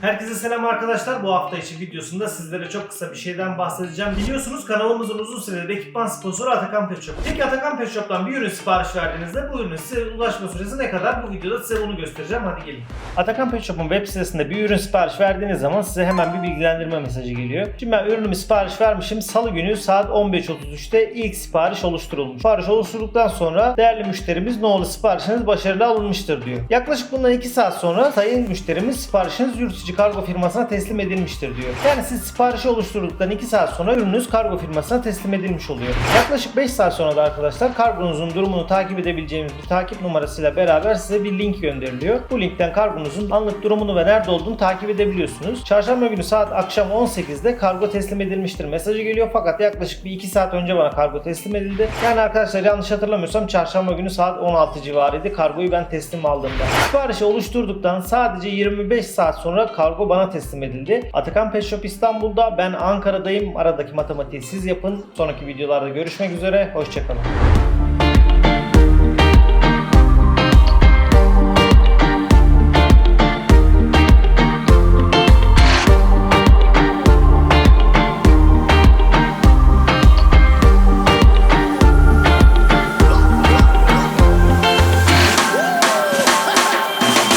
Herkese selam arkadaşlar. Bu hafta içi videosunda sizlere çok kısa bir şeyden bahsedeceğim. Biliyorsunuz kanalımızın uzun süredir ekipman sponsoru Atakan Pet Shop. Peki Atakan Pet Shop'tan bir ürün sipariş verdiğinizde bu ürünün size ulaşma süresi ne kadar? Bu videoda size bunu göstereceğim. Hadi gelin. Atakan Pet Shop'un web sitesinde bir ürün sipariş verdiğiniz zaman size hemen bir bilgilendirme mesajı geliyor. Şimdi ben ürünümü sipariş vermişim. Salı günü saat 15.33'te ilk sipariş oluşturulmuş. Sipariş oluşturulduktan sonra değerli müşterimiz ne oldu siparişiniz başarılı alınmıştır diyor. Yaklaşık bundan 2 saat sonra sayın müşterimiz siparişiniz yurt içi kargo firmasına teslim edilmiştir diyor. Yani siz siparişi oluşturduktan 2 saat sonra ürününüz kargo firmasına teslim edilmiş oluyor. Yaklaşık 5 saat sonra da arkadaşlar kargonuzun durumunu takip edebileceğiniz bir takip numarasıyla beraber size bir link gönderiliyor. Bu linkten kargonuzun anlık durumunu ve nerede olduğunu takip edebiliyorsunuz. Çarşamba günü saat akşam 18'de kargo teslim edilmiştir mesajı geliyor fakat yaklaşık bir 2 saat önce bana kargo teslim edildi. Yani arkadaşlar yanlış hatırlamıyorsam çarşamba günü saat 16 civarıydı kargoyu ben teslim aldığımda. Siparişi oluşturduktan sadece 25 saat sonra kargo bana teslim edildi. Atakan Pet Shop İstanbul'da ben Ankara'dayım. Aradaki matematiği siz yapın. Sonraki videolarda görüşmek üzere. Hoşçakalın.